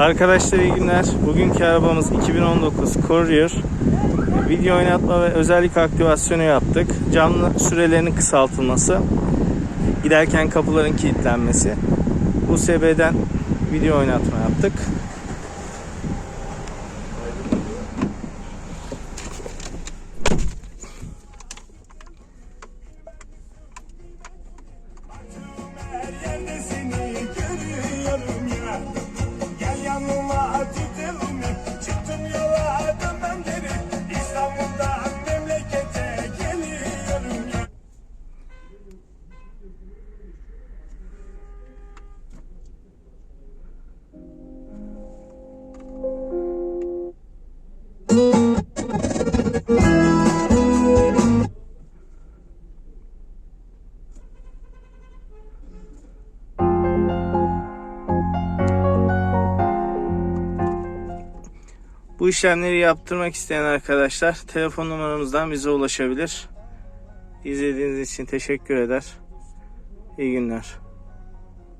Arkadaşlar iyi günler. Bugünkü arabamız 2019 Courier. Video oynatma ve özellik aktivasyonu yaptık. Cam sürelerinin kısaltılması. Giderken kapıların kilitlenmesi. USB'den video oynatma yaptık. Bu işlemleri yaptırmak isteyen arkadaşlar telefon numaramızdan bize ulaşabilir. İzlediğiniz için teşekkür eder. İyi günler.